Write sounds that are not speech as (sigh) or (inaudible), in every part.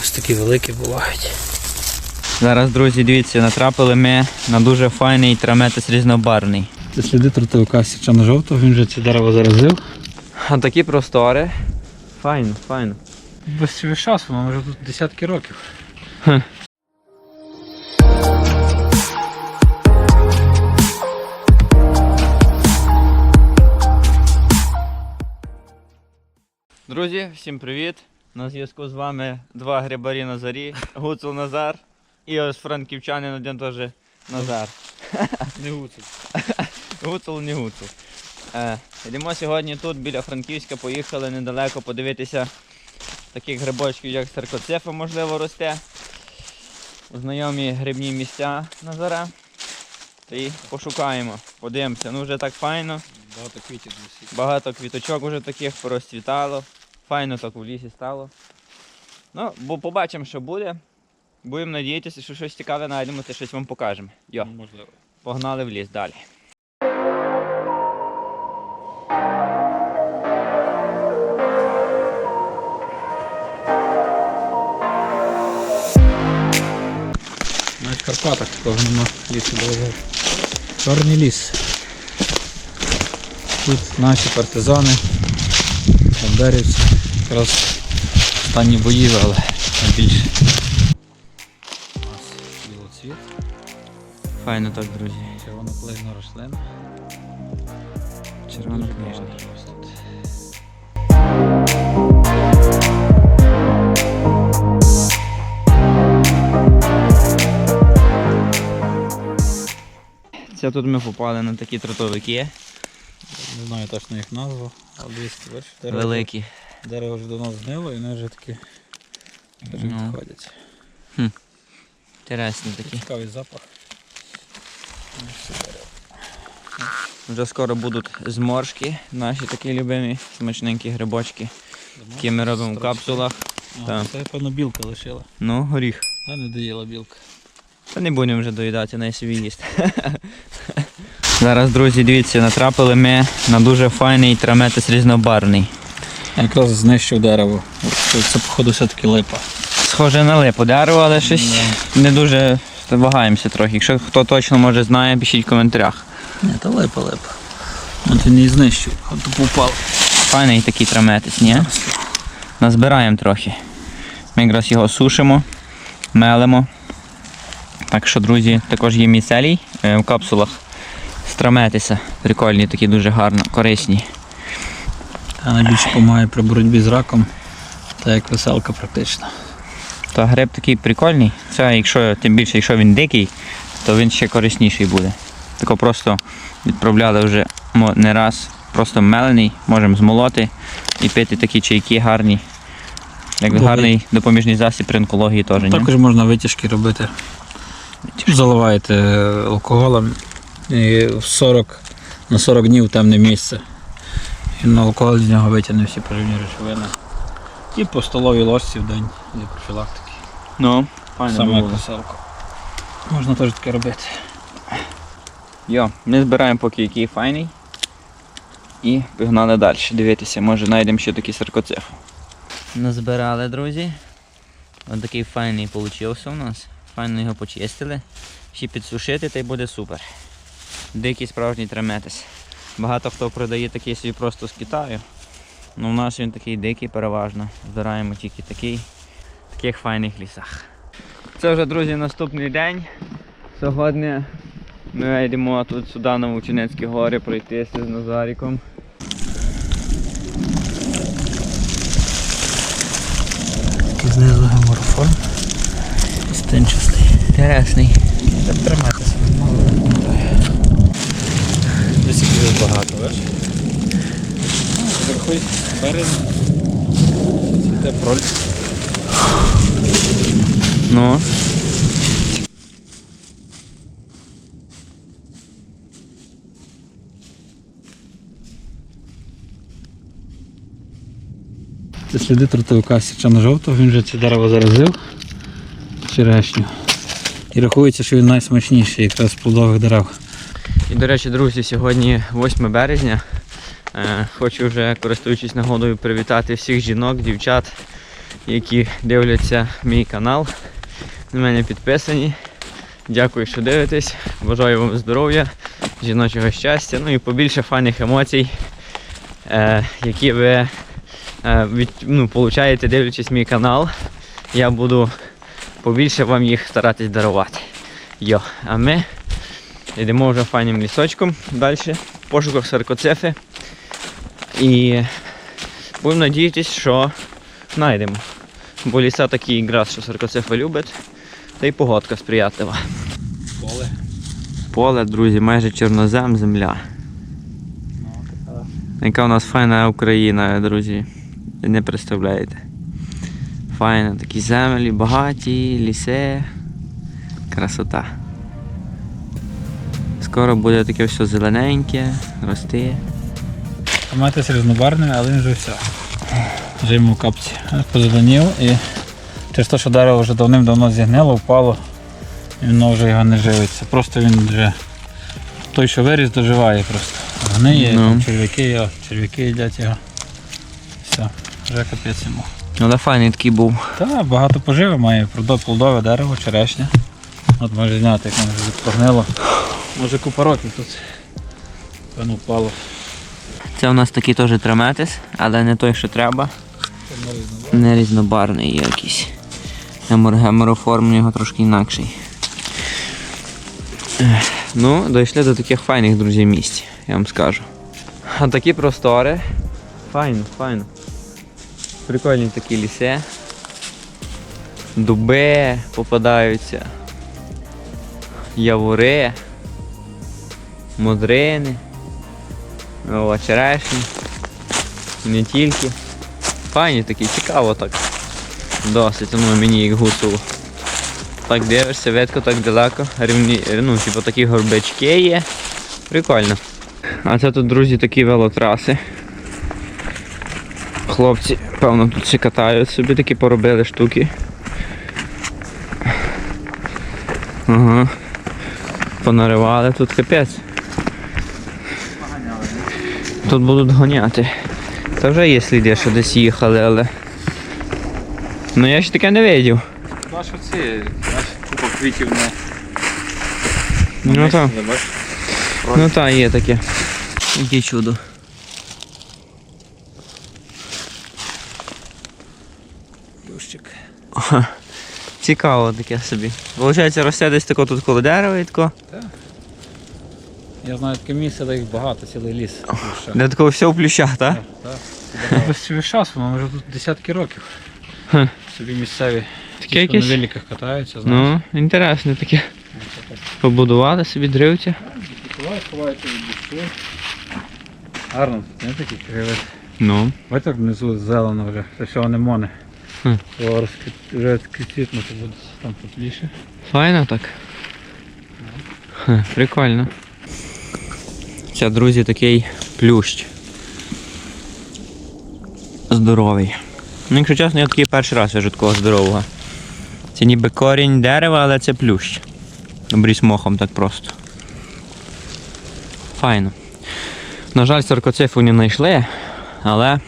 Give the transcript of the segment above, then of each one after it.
Ось такі великі бувають. Зараз, друзі, дивіться, натрапили ми на дуже файний траметис різнобарвний. Це сліди тротовика січано жовтого, він вже це дерево заразив. А такі простори. Файно, файно. Без весь час, воно вже тут десятки років. Друзі, всім привіт! На зв'язку з вами два грибарі на зарі, Гуцул Назар і ось франківчанин один теж Назар. Не гуцуть. Гуцул не гуцул. Е, йдемо сьогодні тут біля Франківська, поїхали недалеко подивитися таких грибочків, як саркоцефа, можливо, росте. Знайомі грибні місця Назара. Та й пошукаємо, подивимося. Ну вже так файно. Багато квітів. Багато квіточок вже таких порозцвітало. Файно так у лісі стало. Ну, бо побачимо, що буде. Будемо надіятися, що щось цікаве знайдемо, та щось вам покажемо. Йо, Можливо. погнали в ліс далі. Навіть в Карпатах такого нема лісу довго. Чорний ліс. Тут наші партизани, бандерівці. Якраз останні бої вели найбільше. У нас білоцвіт, Файно так, друзі. червоноплизна рослина. Багато. Це тут ми попали на такі тротовики Не знаю точно їх назву, але дивіться, великі. Дерево вже давно згнило і вони вже такі вже Ну. відходять. Інтересні такі. Цікавий запах. Вже скоро будуть зморшки, наші такі любимі, смачненькі грибочки, які ми робимо в капсулах. А, Це, певно, білка лишила. Ну, горіх. А не доїла білка. Та не будемо вже доїдати, на собі їсти. (laughs) Зараз, друзі, дивіться, натрапили ми на дуже файний траметис різнобарвний. Якраз знищив дерево. Це, походу все-таки липа. Схоже на липу дерево, але щось не дуже вагаємося трохи. Якщо хто точно може знає, пишіть в коментарях. Ні, то липа, липа. От він і знищив, а то попав. Файний такий траметис, ні? Назбираємо трохи. Ми якраз його сушимо, мелимо. Так що, друзі, також є міцелій е, в капсулах з траметиса. Прикольні, такі дуже гарно, корисні. А найбільше допомагає при боротьбі з раком, та як веселка практично. Та гриб такий прикольний. Це якщо, тим більше, якщо він дикий, то він ще корисніший буде. Тако просто відправляли вже не раз, просто мелений, можемо змолоти і пити такі чайки гарні. Як Бо ви- гарний допоміжний засіб при онкології теж. ні? Також можна витяжки робити. Заливаєте алкоголем і 40, на 40 днів темне місце. І на алкоголь з нього витягне всі поживні речовини. І по столовій ложці в день для профілактики. Ну, файно Саме було. Можна теж таке робити. Йо, ми збираємо поки який файний. І погнали далі. Дивитися, може знайдемо ще такий саркоцеф. Назбирали, друзі. Ось такий файний получився у нас. Файно його почистили. Ще підсушити та й буде супер. Дикий справжній треметис. Багато хто продає такий собі просто з Китаю. Ну, у нас він такий дикий переважно. Збираємо тільки такий, в таких файних лісах. Це вже, друзі, наступний день. Сьогодні ми йдемо тут сюди на Вовчинецькі гори пройтися з Назаріком. Знизу геморфон. Стинчастий. Інтересний. Так триматися мало. Десь дуже багато, бачиш? Вверху березень. Цвіте проль. Ну. Це сліди тротовика січано жовтого, він вже це дерево заразив. Черешню. І рахується, що він найсмачніший якраз з плодових дерев. І до речі, друзі, сьогодні 8 березня. Е, Хочу вже, користуючись нагодою, привітати всіх жінок, дівчат які дивляться мій канал. На мене підписані. Дякую, що дивитесь. Бажаю вам здоров'я, жіночого щастя, ну і побільше файних емоцій, е, які ви е, від, ну, получаєте, дивлячись мій канал. Я буду побільше вам їх старатись дарувати. Йо, а ми йдемо вже файним лісочком далі, в пошуках саркоцефи. І будемо надіятися, що знайдемо. Бо ліса такі якраз, що саркоцефи любить, та й погодка сприятлива. Поле. Поле, друзі, майже чорнозем, земля. Яка у нас файна Україна, друзі. Не представляєте. Файна, такі землі, багаті, ліси. Красота. Скоро буде таке все зелененьке, рости. Томатис різнобарний, але він вже все. Вже йому в капці. Позеленів і через те, що дерево вже давним-давно зігнило, впало, і воно вже його не живиться. Просто він вже той, що виріс, доживає просто. Гниє, Ну. черв'яки, черв'яки їдять його. Все, вже капець йому. Але файний такий був. Та, багато поживи має, плодо- плодове дерево, черешня. От може зняти, як воно вже погнило. Може купа років тут. Певно впало. Це у нас такий теж траметис, але не той, що треба. Не різнобарний якийсь. Гемор, гемороформ у нього трошки інакший. Ну, дійшли до таких файних, друзі, місць, я вам скажу. А такі простори. Файно, файно. Прикольні такі ліси. Дуби попадаються. Явори. Модрини. О, черешні. Не тільки. Файні такі, цікаво так. Досить, ну мені як гусово. Так дивишся, видко так далеко. Рівні, ну, типу такі горбачки є. Прикольно. А це тут, друзі, такі велотраси. Хлопці, певно, тут ще катають собі, такі поробили штуки. Ага. Понаривали тут капець. Тут будуть гоняти. Та вже є сліди, що десь їхали, але. Ну я ще таке не видів. Бачу ці, бачиш, купа квітів не. Ну так. Ну так, є таке. Яке чудо. Плющик. Цікаво таке собі. Получається, росте десь тако тут коло дерева і тако. Я знаю таке місце, де їх багато, цілий ліс. плюща. Де такого все в плющах, так? Так, так. Весь час, воно вже тут десятки років. Хм. Собі місцеві Таке хто якесь? на великах катаються, знаєш. Ну, інтересне таке. Побудували собі дривця. Ховають, ховаються від дощу. Гарно тут, не такі криві. Ну. Ось так внизу зелено вже, це все анемони. Хм. Розквіт- Вже розквітнути буде там тепліше. Файно так. Ха, прикольно. Це, друзі, такий плющ. Здоровий. Ну, якщо чесно, я такий перший раз вижу такого здорового. Це ніби корінь дерева, але це плющ. Обріз мохом так просто. Файно. На жаль, саркоцифу не знайшли, але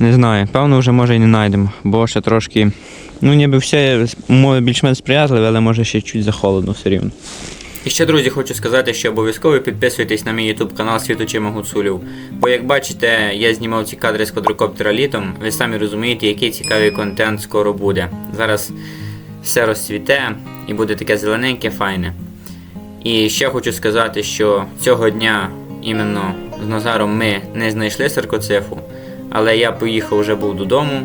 не знаю, певно вже може і не знайдемо, бо ще трошки Ну, ніби все умови більш-менш сприятливі, але може ще чуть захолодно все рівно. І ще, друзі, хочу сказати, що обов'язково підписуйтесь на мій YouTube канал Світочима Гуцулів. Бо як бачите, я знімав ці кадри з квадрокоптера літом. Ви самі розумієте, який цікавий контент скоро буде. Зараз все розцвіте і буде таке зелененьке, файне. І ще хочу сказати, що цього дня іменно з Назаром ми не знайшли саркоцифу, але я поїхав вже був додому,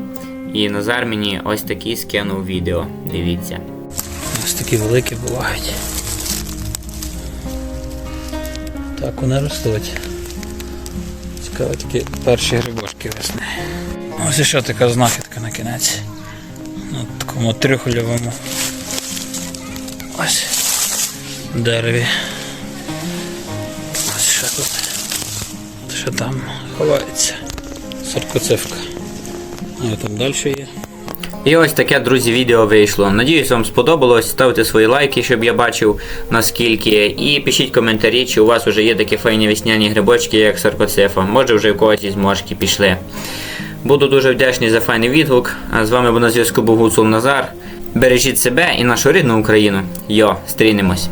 і Назар мені ось такий скинув відео. Дивіться. Ось такі великі бувають. Так вони ростуть. Цікаво такі перші грибочки весни. Ось ще така знахідка на кінець. На такому трюхольовому. Ось дереві. Ось ще тут. Що там ховається. Саркоцевка. А там далі є. І ось таке, друзі, відео вийшло. Надіюсь, вам сподобалось. Ставте свої лайки, щоб я бачив наскільки. І пишіть коментарі, чи у вас вже є такі файні весняні грибочки, як саркоцефа. Може вже у когось із мошки пішли. Буду дуже вдячний за файний відгук. А з вами був на зв'язку був Гуцул Назар. Бережіть себе і нашу рідну Україну. Йо, стрінемось.